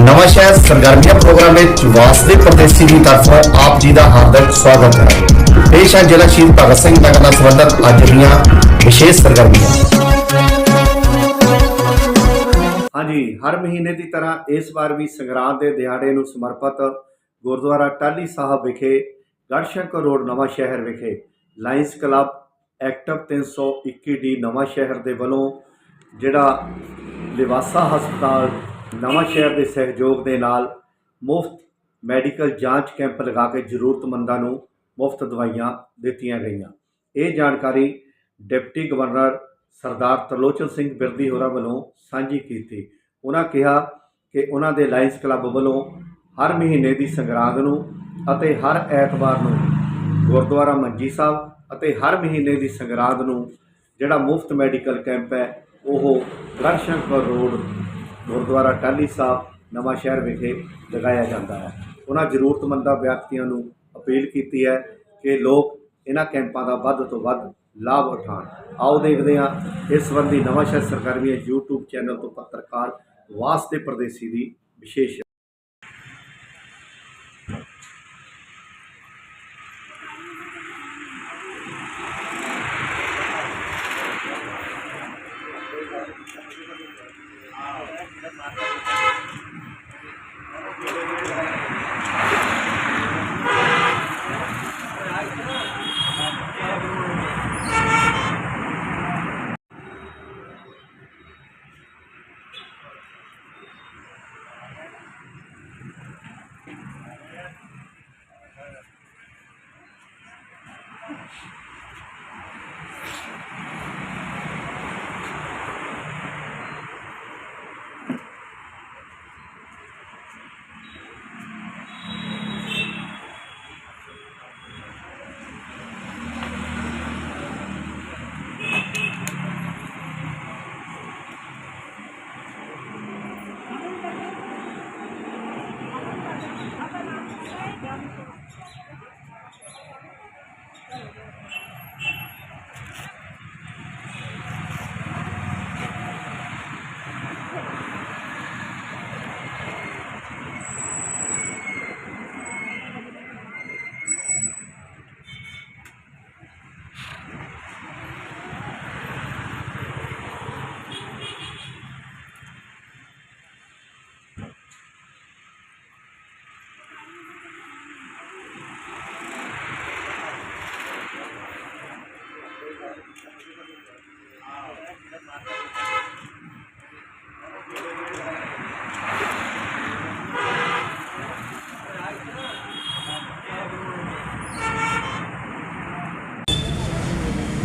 ਨਵਾਂ ਸ਼ਹਿਰ ਸਰਗਰਮੀਆਂ ਪ੍ਰੋਗਰਾਮ ਵਿੱਚ ਵਾਸਤੇ ਪ੍ਰਦੇਸ਼ੀ ਦੀ ਤਰਫੋਂ ਆਪ ਜੀ ਦਾ ਹਾਰਦਿਕ ਸਵਾਗਤ ਹੈ। ਪੇਸ਼ ਹੈ ਜ਼ਿਲ੍ਹਾ ਸ਼ਹੀਦ ਭਗਤ ਸਿੰਘ ਨਗਰ ਨਾਲ ਸੰਬੰਧਿਤ ਅੱਜ ਦੀਆਂ ਵਿਸ਼ੇਸ਼ ਸਰਗਰਮੀਆਂ। ਹਾਂਜੀ, ਹਰ ਮਹੀਨੇ ਦੀ ਤਰ੍ਹਾਂ ਇਸ ਵਾਰ ਵੀ ਸੰਗਰਾਂਦ ਦੇ ਦਿਹਾੜੇ ਨੂੰ ਸਮਰਪਿਤ ਗੁਰਦੁਆਰਾ ਟਾਹਲੀ ਸਾਹਿਬ ਵਿਖੇ ਗੜਸ਼ੰਕਰ ਰੋਡ ਨਵਾਂ ਸ਼ਹਿਰ ਵਿਖੇ ਲਾਇਨਸ ਕਲੱਬ ਐਕਟਿਵ 321 ਡੀ ਨਵਾਂ ਸ਼ਹਿਰ ਦੇ ਵੱਲੋਂ ਜਿਹੜਾ ਲਿਵਾਸਾ ਹਸਪਤਾਲ ਨਵਾਂ ਸ਼ਹਿਰ ਦੇ ਸਹਿਯੋਗ ਦੇ ਨਾਲ ਮੁਫਤ ਮੈਡੀਕਲ ਜਾਂਚ ਕੈਂਪ ਲਗਾ ਕੇ ਜ਼ਰੂਰਤਮੰਦਾਂ ਨੂੰ ਮੁਫਤ ਦਵਾਈਆਂ ਦਿੱਤੀਆਂ ਗਈਆਂ। ਇਹ ਜਾਣਕਾਰੀ ਡਿਪਟੀ ਗਵਰਨਰ ਸਰਦਾਰ ਤਰਲੋਚਨ ਸਿੰਘ ਬਿਰਦੀ ਹੋਰਾਂ ਵੱਲੋਂ ਸਾਂਝੀ ਕੀਤੀ। ਉਹਨਾਂ ਕਿਹਾ ਕਿ ਉਹਨਾਂ ਦੇ ਲਾਇੰਸ ਕਲੱਬ ਵੱਲੋਂ ਹਰ ਮਹੀਨੇ ਦੀ ਸੰਗਰਾਂਦ ਨੂੰ ਅਤੇ ਹਰ ਐਤਵਾਰ ਨੂੰ ਗੁਰਦੁਆਰਾ ਮੰਜੀ ਸਾਹਿਬ ਅਤੇ ਹਰ ਮਹੀਨੇ ਦੀ ਸੰਗਰਾਂਦ ਨੂੰ ਜਿਹੜਾ ਮੁਫਤ ਮੈਡੀਕਲ ਕੈਂਪ ਹੈ, ਉਹ ਗੜਸ਼ੰਕਰ ਰੋਡ ਗੁਰਦੁਆਰਾ ਟਾਹਲੀ ਸਾਹਿਬ, ਨਵਾਂ ਸ਼ਹਿਰ ਵਿਖੇ ਲਗਾਇਆ ਜਾਂਦਾ ਹੈ। ਉਹਨਾਂ ਜ਼ਰੂਰਤਮੰਦਾਂ ਵਿਅਕਤੀਆਂ ਨੂੰ ਅਪੀਲ ਕੀਤੀ ਹੈ ਕਿ ਲੋਕ ਇਹਨਾਂ ਕੈਂਪਾਂ ਦਾ ਵੱਧ ਤੋਂ ਵੱਧ ਲਾਭ ਉਠਾਉਣ। ਆਓ ਦੇਖਦੇ ਹਾਂ ਇਸ ਸੰਬੰਧੀ ਨਵਾਂ ਸ਼ਹਿਰ ਸਰਕਾਰੀ YouTube ਚੈਨਲ ਤੋਂ ਪੱਤਰਕਾਰ ਵਾਸਤੇ ਪਰਦੇਸੀ ਦੀ ਵਿਸ਼ੇਸ਼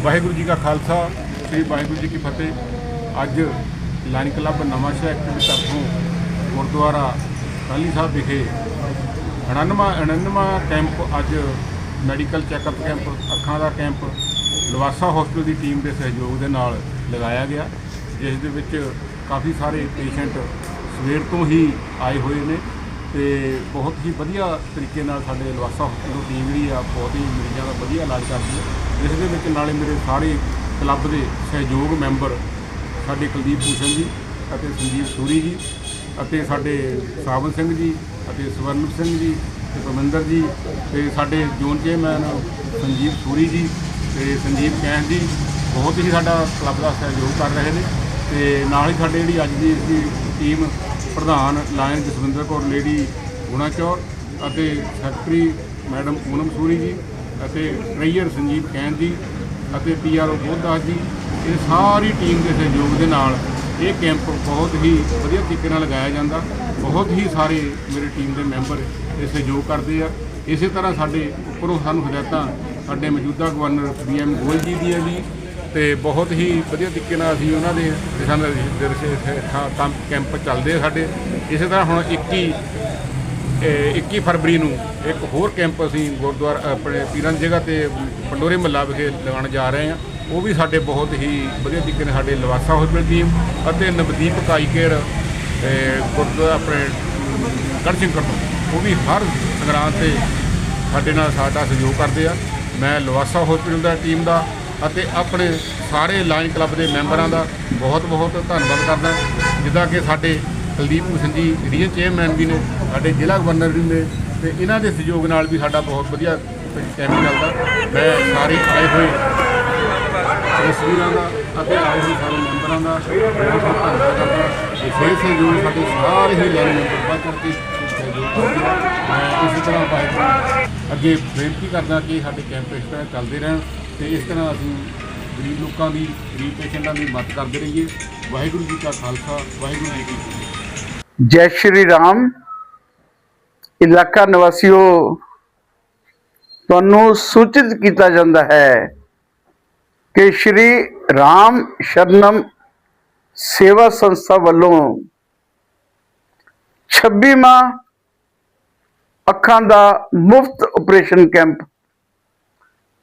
ਵਾਹਿਗੁਰੂ ਜੀ ਕਾ ਖਾਲਸਾ, ਸ੍ਰੀ ਵਾਹਿਗੁਰੂ ਜੀ ਕੀ ਫਤਿਹ। ਅੱਜ ਲਾਈਨ ਕਲੱਬ ਨਵਾਂ ਸ਼ਹਿਰ ਦੇ ਤਰਫੋਂ ਗੁਰਦੁਆਰਾ ਕਾਲੀ ਸਾਹਿਬ ਵਿਖੇ 99ਵਾਂ 99ਵਾਂ ਕੈਂਪ ਅੱਜ ਮੈਡੀਕਲ ਚੈੱਕਅਪ ਕੈਂਪ, ਅੱਖਾਂ ਦਾ ਕੈਂਪ, ਲਵਾਸਾ ਹਸਪੀਟਲ ਦੀ ਟੀਮ ਦੇ ਸਹਿਯੋਗ ਦੇ ਨਾਲ ਲਗਾਇਆ ਗਿਆ। ਜਿਸ ਦੇ ਵਿੱਚ ਕਾਫੀ ਸਾਰੇ ਪੇਸ਼ੈਂਟ ਸਵੇਰ ਤੋਂ ਹੀ ਆਏ ਹੋਏ ਨੇ। ਤੇ ਬਹੁਤ ਹੀ ਵਧੀਆ ਤਰੀਕੇ ਨਾਲ ਸਾਡੇ ਲਵਾਸਾ ਹਸਪੀਟਲ ਟੀਮ ਜਿਹੜੀ ਆ, ਬਹੁਤ ਹੀ ਮਰੀਜ਼ਾਂ ਦਾ ਵਧੀਆ ਇਲਾਜ ਕਰਦੀ ਹੈ। ਜਿਸ ਦੇ ਵਿੱਚ ਨਾਲੇ ਮੇਰੇ ਸਾਰੇ ਕਲੱਬ ਦੇ ਸਹਿਯੋਗ ਮੈਂਬਰ ਸਾਡੇ ਕੁਲਦੀਪ ਭੂਸ਼ਣ ਜੀ ਅਤੇ ਸੰਦੀਪ ਸੂਰੀ ਜੀ ਅਤੇ ਸਾਡੇ ਸਾਵਨ ਸਿੰਘ ਜੀ ਅਤੇ ਸਵਰਨ ਸਿੰਘ ਜੀ ਤੇ ਪਰਮਿੰਦਰ ਜੀ ਤੇ ਸਾਡੇ ਜ਼ੋਨ ਚੇਅਰਮੈਨ ਸੰਜੀਵ ਸੂਰੀ ਜੀ ਤੇ ਸੰਜੀਵ ਕੈਨ ਜੀ ਬਹੁਤ ਹੀ ਸਾਡਾ ਕਲੱਬ ਦਾ ਸਹਿਯੋਗ ਕਰ ਰਹੇ ਨੇ ਤੇ ਨਾਲ ਹੀ ਸਾਡੇ ਜਿਹੜੀ ਅੱਜ ਦੀ ਇਸ ਦੀ ਟੀਮ ਪ੍ਰਧਾਨ ਲਾਇਨ ਜਸਵਿੰਦਰ ਕੌਰ, ਲੇਡੀ ਗੁਣਾਚੌਰ ਅਤੇ ਸੈਕਟਰੀ ਮੈਡਮ ਪੂਨਮ ਸੂਰੀ ਜੀ ਅਤੇ ਟ੍ਰੇਜਰ ਸੰਜੀਵ ਕੈਨ ਜੀ ਅਤੇ ਪੀਆਰਓ ਬੋਧਦਾਸ ਜੀ, ਇਹ ਸਾਰੀ ਟੀਮ ਦੇ ਸਹਿਯੋਗ ਦੇ ਨਾਲ ਇਹ ਕੈਂਪ ਬਹੁਤ ਹੀ ਵਧੀਆ ਤਰੀਕੇ ਨਾਲ ਲਗਾਇਆ ਜਾਂਦਾ। ਬਹੁਤ ਹੀ ਸਾਰੇ ਮੇਰੇ ਟੀਮ ਦੇ ਮੈਂਬਰ ਇਹ ਸਹਿਯੋਗ ਕਰਦੇ ਆ। ਇਸੇ ਤਰ੍ਹਾਂ ਸਾਡੇ ਉੱਪਰੋਂ ਸਾਨੂੰ ਹਦਾਇਤਾਂ ਸਾਡੇ ਮੌਜੂਦਾ ਗਵਰਨਰ ਬੀਐਮ ਗੋਇਲ ਜੀ ਦੀ ਹੈ ਜੀ ਤੇ ਬਹੁਤ ਹੀ ਵਧੀਆ ਤਰੀਕੇ ਨਾਲ ਅਸੀਂ ਉਹਨਾਂ ਦੇ ਦਿਸ਼ਾ ਨਿਰਦੇਸ਼ ਕੰਮ ਕੈਂਪ ਚੱਲਦੇ ਆ ਸਾਡੇ। ਇਸੇ ਤਰ੍ਹਾਂ ਹੁਣ 21 ਇਹ 21 ਫਰਵਰੀ ਨੂੰ ਇੱਕ ਹੋਰ ਕੈਂਪ ਅਸੀਂ ਗੁਰਦੁਆਰਾ, ਆਪਣੇ ਪੀਰਾਂ ਦੀ ਜਗ੍ਹਾ ਤੇ ਪੰਡੋਰੇ ਮੱਲਾ ਵਿਖੇ ਲਗਾਉਣ ਜਾ ਰਹੇ ਹਾਂ। ਉਹ ਵੀ ਸਾਡੇ ਬਹੁਤ ਹੀ ਵਧੀਆ ਤਰੀਕੇ ਨਾਲ ਸਾਡੇ ਲਵਾਸਾ ਹਸਪੀਟਲ ਟੀਮ ਅਤੇ ਨਵਦੀਪ ਕਾਈਕੇਰ ਗੁਰਦੁਆਰਾ ਆਪਣੇ ਗੜ੍ਹਸ਼ੰਕਰ ਤੋਂ। ਉਹ ਵੀ ਹਰ ਸੰਗਰਾਂਦ ਤੇ ਸਾਡੇ ਨਾਲ ਸਾਡਾ ਸਹਿਯੋਗ ਕਰਦੇ ਆ। ਮੈਂ ਲਵਾਸਾ ਹਸਪੀਟਲ ਦਾ, ਟੀਮ ਦਾ ਅਤੇ ਆਪਣੇ ਸਾਰੇ ਲਾਇਨ ਕਲੱਬ ਦੇ ਮੈਂਬਰਾਂ ਦਾ ਬਹੁਤ ਬਹੁਤ ਧੰਨਵਾਦ ਕਰਦਾ ਜਿੱਦਾਂ ਕਿ ਸਾਡੇ ਕੁਲਦੀਪ ਭੂਸ਼ਣ ਜੀ ਰੀਜਨ ਚੇਅਰਮੈਨ ਵੀ ਨੇ, ਸਾਡੇ ਜ਼ਿਲ੍ਹਾ ਗਵਰਨਰ ਵੀ ਨੇ ਤੇ ਇਹਨਾਂ ਦੇ ਸਹਿਯੋਗ ਨਾਲ ਵੀ ਸਾਡਾ ਬਹੁਤ ਵਧੀਆ ਕੈਂਪ ਚੱਲਦਾ। ਮੈਂ ਸਾਰੇ ਆਏ ਹੋਏ ਤਸਵੀਰਾਂ ਦਾ ਅਤੇ ਆਏ ਹੋਏ ਸਾਰੇ ਮੈਂਬਰਾਂ ਦਾ ਬਹੁਤ ਬਹੁਤ ਧੰਨਵਾਦ ਕਰਦਾ ਵਿਸ਼ੇਸ਼ ਸਹਿਯੋਗ ਸਾਡੇ ਸਾਰੇ ਹੀ ਲਾਈਨ ਮੈਂਬਰ ਵੱਧ ਕਰਕੇ ਮੈਂ ਇਸੇ ਤਰ੍ਹਾਂ ਭਾਈ ਅੱਗੇ ਬੇਨਤੀ ਕਰਦਾ ਕਿ ਸਾਡੇ ਕੈਂਪ ਇਸ ਤਰ੍ਹਾਂ ਚੱਲਦੇ ਰਹਿਣ। ਤੇ ਇਸ ਤਰ੍ਹਾਂ ਅਸੀਂ ਗਰੀਬ ਲੋਕਾਂ ਦੀ, ਗਰੀਬ ਪੇਸ਼ੈਂਟਾਂ ਦੀ ਮਦਦ ਕਰਦੇ ਰਹੀਏ। ਵਾਹਿਗੁਰੂ ਜੀ ਕਾ ਖਾਲਸਾ, ਵਾਹਿਗੁਰੂ ਜੀ ਕੀ ਫਤਿਹ। ਜੈ ਸ਼੍ਰੀ ਰਾਮ। ਇਲਾਕਾ ਨਿਵਾਸੀਓ, ਤੁਹਾਨੂੰ ਸੂਚਿਤ ਕੀਤਾ ਜਾਂਦਾ ਹੈ ਕਿ ਸ਼੍ਰੀ ਰਾਮ ਸ਼ਰਨਮ ਸੇਵਾ ਸੰਸਥਾ ਵੱਲੋਂ 26ਵਾਂ ਅੱਖਾਂ ਦਾ ਮੁਫਤ ਆਪਰੇਸ਼ਨ ਕੈਂਪ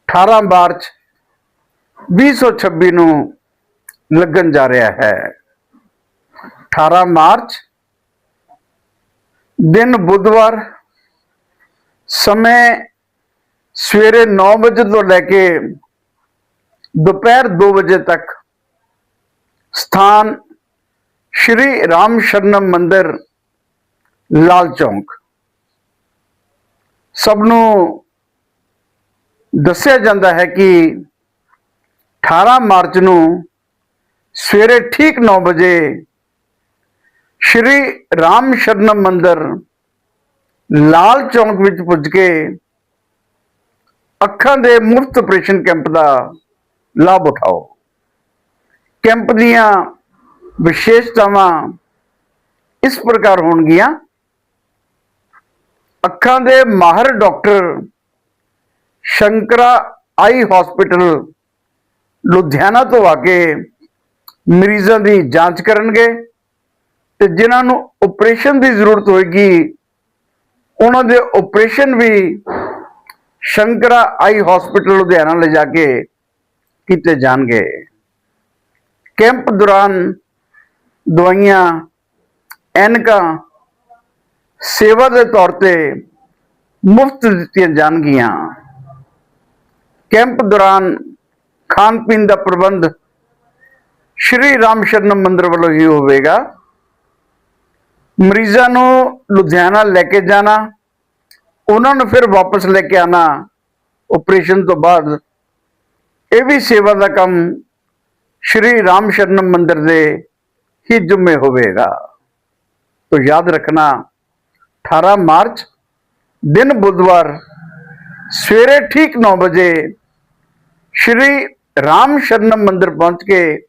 18 ਮਾਰਚ 2026 ਨੂੰ ਲੱਗਣ ਜਾ ਰਿਹਾ ਹੈ। 18 ਮਾਰਚ ਦਿਨ ਬੁੱਧਵਾਰ ਸਮੇਂ ਸਵੇਰੇ 9 ਵਜੇ ਤੋਂ ਲੈ ਕੇ ਦੁਪਹਿਰ 2 ਵਜੇ ਤੱਕ ਸਥਾਨ ਸ਼੍ਰੀ ਰਾਮ ਸ਼ਰਨਮ ਮੰਦਿਰ, ਲਾਲ ਚੌਂਕ। ਸਭ ਨੂੰ ਦੱਸਿਆ ਜਾਂਦਾ ਹੈ ਕਿ 18 ਮਾਰਚ ਨੂੰ ਸਵੇਰੇ ਠੀਕ 9 ਵਜੇ ਸ਼੍ਰੀ ਰਾਮ ਸ਼ਰਨਮ ਮੰਦਰ ਲਾਲ ਚੌਂਕ ਵਿੱਚ ਪੁੱਜ ਕੇ ਅੱਖਾਂ ਦੇ ਮੁਫਤ ਆਪਰੇਸ਼ਨ ਕੈਂਪ ਦਾ ਲਾਭ ਉਠਾਓ। ਕੈਂਪ ਦੀਆਂ ਵਿਸ਼ੇਸ਼ਤਾਵਾਂ ਇਸ ਪ੍ਰਕਾਰ ਹੋਣਗੀਆਂ। ਅੱਖਾਂ ਦੇ ਮਾਹਰ doctor Shankara eye hospital Ludhiana ਤੋਂ ਆ ਕੇ ਮਰੀਜ਼ਾਂ ਦੀ ਜਾਂਚ ਕਰਨਗੇ ਤੇ ਜਿਨ੍ਹਾਂ ਨੂੰ ਆਪਰੇਸ਼ਨ ਦੀ ਜ਼ਰੂਰਤ ਹੋਏਗੀ, ਉਹਨਾਂ ਦੇ ਆਪਰੇਸ਼ਨ ਵੀ ਸ਼ੰਕਰਾ ਆਈ ਹਸਪੀਟਲ ਲੁਧਿਆਣਾ ਲੈ ਜਾ ਕੇ ਕੀਤੇ ਜਾਣਗੇ। ਕੈਂਪ ਦੌਰਾਨ ਦਵਾਈਆਂ, ਐਨਕਾਂ ਸੇਵਾ ਦੇ ਤੌਰ ਤੇ ਮੁਫਤ ਦਿੱਤੀਆਂ ਜਾਣਗੀਆਂ। ਕੈਂਪ ਦੌਰਾਨ ਖਾਣ ਪੀਣ ਦਾ ਪ੍ਰਬੰਧ ਸ਼੍ਰੀ ਰਾਮ ਸ਼ਰਨ ਮੰਦਰ ਵੱਲੋਂ ਹੀ ਹੋਵੇਗਾ। ਮਰੀਜ਼ਾਂ ਨੂੰ ਲੁਧਿਆਣਾ ਲੈ ਕੇ ਜਾਣਾ, ਉਹਨਾਂ ਨੂੰ ਫਿਰ ਵਾਪਸ ਲੈ ਕੇ ਆਣਾ ਆਪਰੇਸ਼ਨ ਤੋਂ ਬਾਅਦ। ਇਹ ਵੀ ਸੇਵਾ ਦਾ ਕੰਮ ਸ਼੍ਰੀ ਰਾਮ ਸ਼ਰਨ ਮੰਦਰ ਦੇ ਹੀ ਜੁਮੇ ਹੋਵੇਗਾ। ਤੋ ਯਾਦ ਰੱਖਣਾ 18 ਮਾਰਚ, ਦਿਨ ਬੁੱਧਵਾਰ, ਸਵੇਰੇ ਠੀਕ 9 ਵਜੇ ਸ਼੍ਰੀ ਰਾਮ ਸ਼ਰਨਮ ਮੰਦਿਰ ਪਹੁੰਚ ਕੇ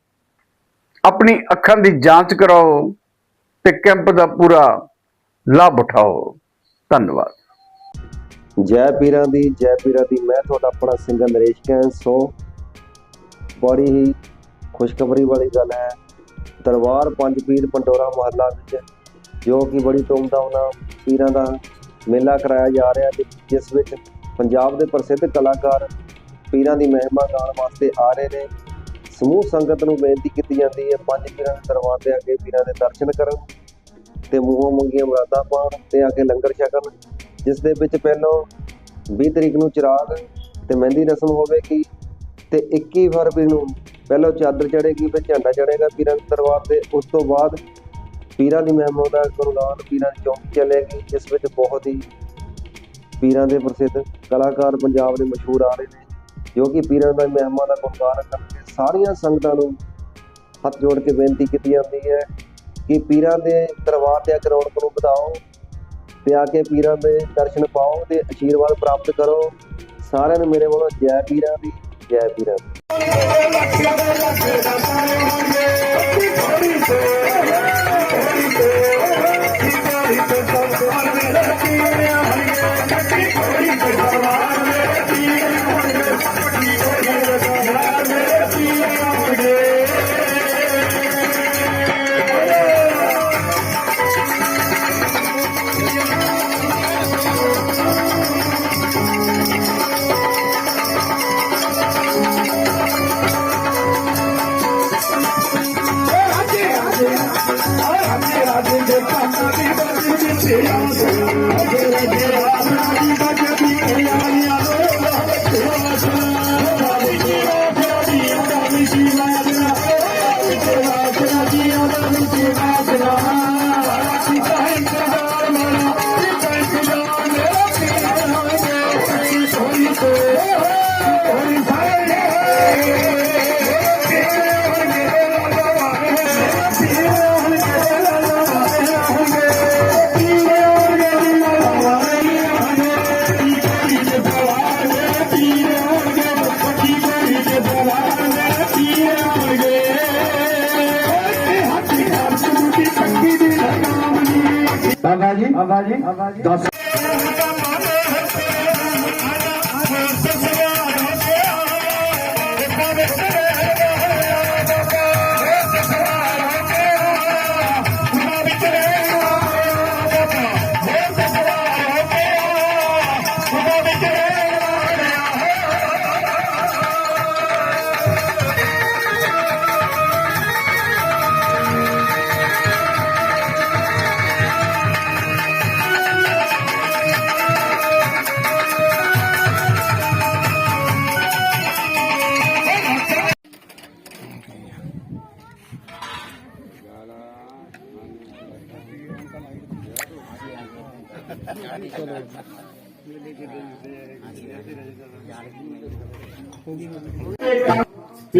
ਆਪਣੀ ਅੱਖਾਂ ਦੀ ਜਾਂਚ ਕਰਾਓ ਤੇ ਕੈਂਪ ਦਾ ਪੂਰਾ ਲਾਭ ਉਠਾਓ। ਧੰਨਵਾਦ। ਜੈ ਪੀਰਾਂ ਦੀ, ਜੈ ਪੀਰਾਂ ਦੀ। ਮੈਂ ਤੁਹਾਡਾ ਆਪਣਾ ਸਿੰਗਰ ਨਰੇਸ਼ ਕੈਂ ਸੋ। ਬੜੀ ਹੀ ਖੁਸ਼ਖਬਰੀ ਵਾਲੀ ਗੱਲ ਹੈ। ਦਰਬਾਰ ਪੰਜ ਪੀਰ ਪੰਡੋਰਾ ਮਹੱਲਾ ਵਿੱਚ, ਜੋ ਕਿ ਬੜੀ ਧੂਮਧਾਮ ਨਾਲ ਪੀਰਾਂ ਦਾ ਮੇਲਾ ਕਰਾਇਆ ਜਾ ਰਿਹਾ ਜਿਸ ਵਿੱਚ ਪੰਜਾਬ ਦੇ ਪ੍ਰਸਿੱਧ ਕਲਾਕਾਰ ਪੀਰਾਂ ਦੀ ਮਹਿਮਾ ਗਾਉਣ ਵਾਸਤੇ ਆ ਰਹੇ ਨੇ। ਸਮੂਹ ਸੰਗਤ ਨੂੰ ਬੇਨਤੀ ਕੀਤੀ ਜਾਂਦੀ ਹੈ, ਪੰਜ ਪੀਰਾਂ ਦੇ ਦਰਬਾਰ ਦੇ ਅੱਗੇ ਪੀਰਾਂ ਦੇ ਦਰਸ਼ਨ ਕਰਨ ਤੇ ਮੂੰਹੋਂ ਮੰਗੀਆਂ ਮੁਰਾਦਾਂ ਪਾਉਣ ਤੇ ਆ ਕੇ ਲੰਗਰ ਛਕਣ, ਜਿਸ ਦੇ ਵਿੱਚ ਪਹਿਲਾਂ 20 ਤਰੀਕ ਨੂੰ ਚਿਰਾਗ ਤੇ ਮਹਿੰਦੀ ਰਸਮ ਹੋਵੇਗੀ ਤੇ 21 ਫਰਵਰੀ ਨੂੰ ਪਹਿਲਾਂ ਚਾਦਰ ਚੜੇਗੀ ਫਿਰ ਝੰਡਾ ਚੜੇਗਾ ਪੀਰਾਂ ਦੇ ਦਰਬਾਰ ਤੇ। ਉਸ ਤੋਂ ਬਾਅਦ ਪੀਰਾਂ ਦੀ ਮਹਿਮਾ ਦਾ ਗੁਰਗਾਨ ਪੀਰਾਂ ਦੀ ਚੌਂਕੀ ਚੱਲੇਗੀ, ਜਿਸ ਵਿੱਚ ਬਹੁਤ ਹੀ ਪੀਰਾਂ ਦੇ ਪ੍ਰਸਿੱਧ ਕਲਾਕਾਰ ਪੰਜਾਬ ਦੇ ਮਸ਼ਹੂਰ ਆ ਰਹੇ ਨੇ। ਜੋ ਕਿ ਪੀਰਾਂ ਦਾ ਮਹਿਮਾ ਦਾ ਗੁਣਗਾਨ ਕਰਕੇ ਸਾਰੀਆਂ ਸੰਗਤਾਂ ਨੂੰ ਹੱਥ ਜੋੜ ਕੇ ਬੇਨਤੀ ਕੀਤੀ ਜਾਂਦੀ ਹੈ ਕਿ ਪੀਰਾਂ ਦੇ ਦਰਬਾਰ ਤੇ ਆ ਕੇ ਰੌਣਕ ਨੂੰ ਵਧਾਓ ਤੇ ਆ ਕੇ ਪੀਰਾਂ ਦੇ ਦਰਸ਼ਨ ਪਾਓ ਤੇ ਆਸ਼ੀਰਵਾਦ ਪ੍ਰਾਪਤ ਕਰੋ। ਸਾਰਿਆਂ ਨੂੰ ਮੇਰੇ ਵੱਲੋਂ ਜੈ ਪੀਰਾਂ ਦੀ, ਜੈ ਪੀਰਾਂ ਦੀ। avalé, avalé, avalé.